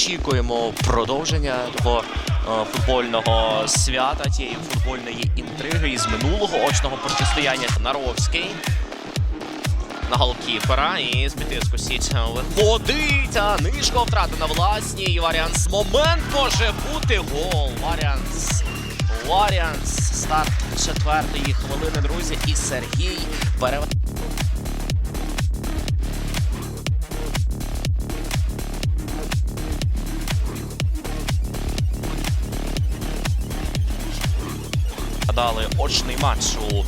очікуємо продовження того е, футбольного свята, тієї футбольної інтриги із минулого очного протистояння. Наровський на голкіпера і з підтиску сіть виходить. А Нишко втрати на власній. Варіанс. Момент може бути гол. Варіанс. Варіанс. Старт четвертої хвилини, друзі. І Сергій перевод. Дали очний матч у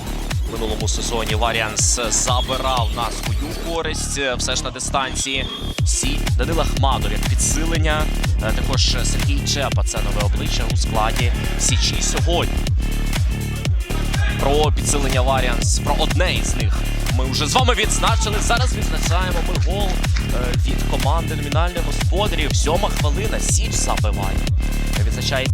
минулому сезоні. Варіанс забирав на свою користь все ж на дистанції. Сі Данил Ахмадов як підсилення. Е, Також Сергій Чепа це нове обличчя у складі Січі сьогодні. Про підсилення Варіанс, про одне із них. Ми вже з вами відзначили. Зараз відзначаємо ми гол е, від команди номінальних господарів. Сьома хвилина. Січ забиває. Відзначає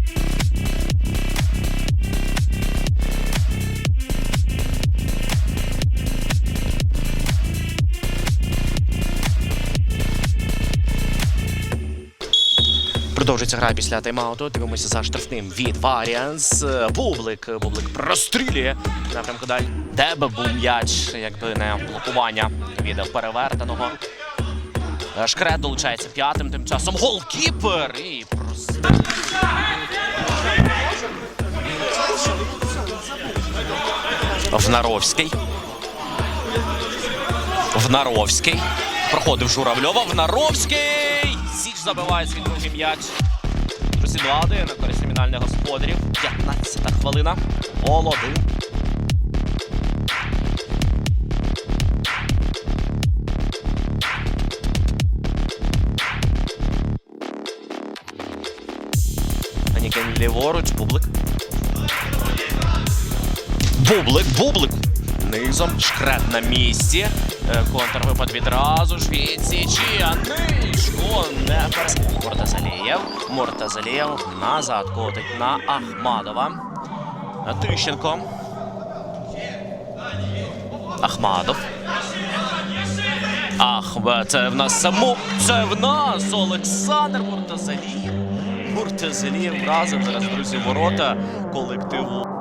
Продовжується гра після тайм-ауту. Дивимося за штрафним від Варіанс. Бублик. Бублик прострілює напрямку далі. Тебе був м'яч, якби не блокування від перевертаного. Шкрет долучається п'ятим. Тим часом голкіпер. І просто. Внаровський. Внаровський. Проходив Журавльова. Внаровський. Забиває свій другий м'яч. Друзі, 2-1 на користь номінальних господарів. 15-та хвилина. Гол один. Анікен ліворуч. Бублик. Бублик, бублик. Низом шкрет на місці. Е, Контрвипад відразу ж від Січі. А Нишко не перес... Муртазалієв. Муртазалієв назад котить на Ахмадова. Тищенко. Ахмадов. Ах, це в нас само. Це в нас Олександр Муртазалієв. Муртазалієв вразив зараз, друзі, ворота колективу.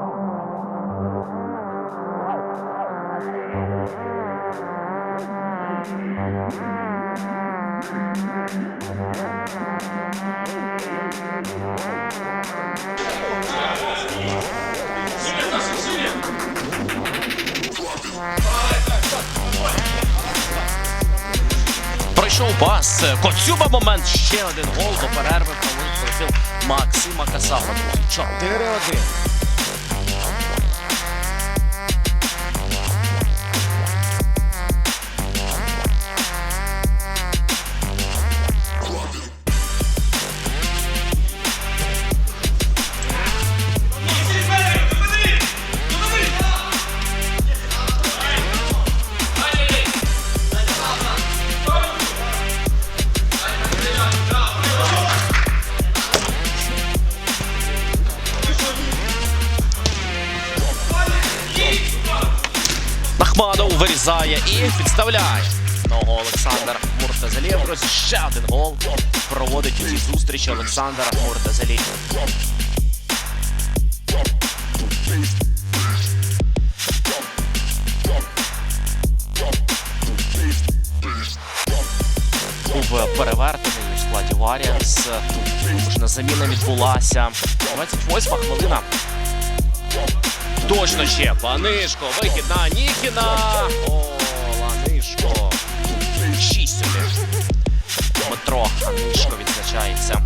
Пройшов пас. Коцюба момент. Ще один гол до перерви. Просив Максима Касава. 4-1. Вирізає і підставляє. Ногу Олександр Муртазалієв. Друзі, ще один гол. Проводить у цій зустрічі Олександр Муртазалієв. Був перевертений у складі Варіанс. Можна заміна відбулася. 28 хвилина. Точно ще Ланишко, вихід на Нікіна. О, Ланишко. Шість сюди. Дмитро Анишко відзначається.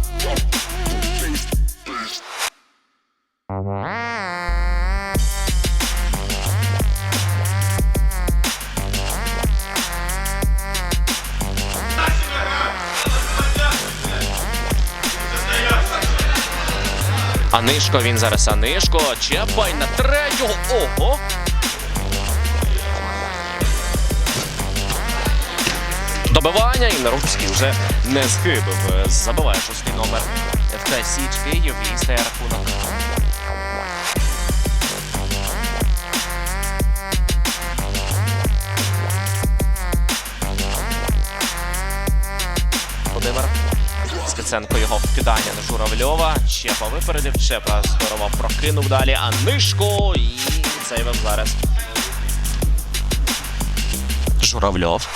Анишко, він зараз Анишко. Чепай на третього. Ого. Добивання і Наруцький вже не схибив. Забиває шостий номер ФК Січ Київ і стає рахунок. Володимир. Його вкидання на Журавльова. Чепа випередив. Чепа здорово прокинув далі. А Нишко і сейвив зараз. Журавльов.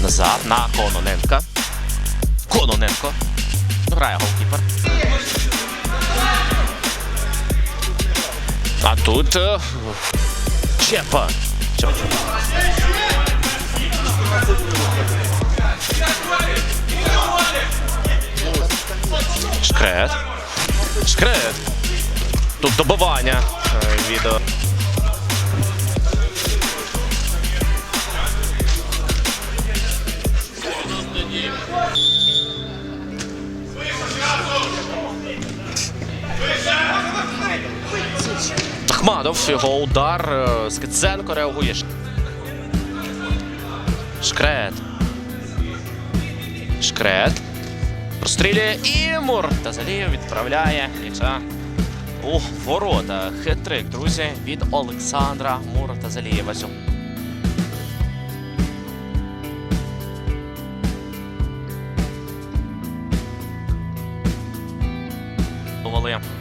Назад на Кононенка. Кононенко. Грає голкіпер. А тут е, Чепа. Чепа. Шкрет. Шкрет. Тут добивання е, від. е, Ахмадов, його удар. е, Скиценко реагує. Шкрет. Шкрет. Прострілює і Муртазалієв відправляє м'яча у ворота. Хитрик, друзі, від Олександра Муртазалієва.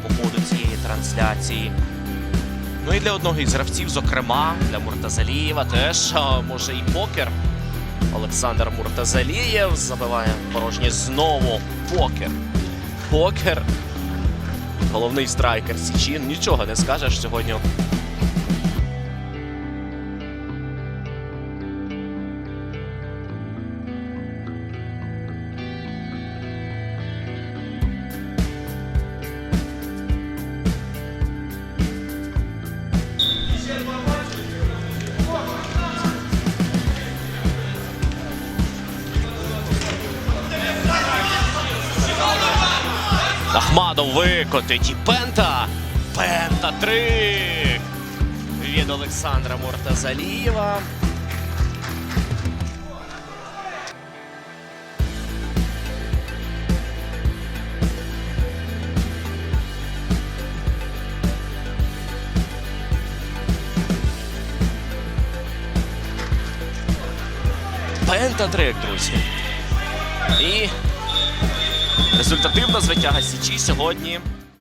По ходу цієї трансляції. Ну і для одного із гравців, зокрема, для Муртазалієва теж може і покер. Олександр Муртазалієв забиває порожній знову покер. Покер. Головний страйкер Січин. Нічого не скажеш сьогодні. Викотить і пента. Пента трик від Олександра Муртазалієва. Пентатрик, друзі. І результативна звитяга Січі сьогодні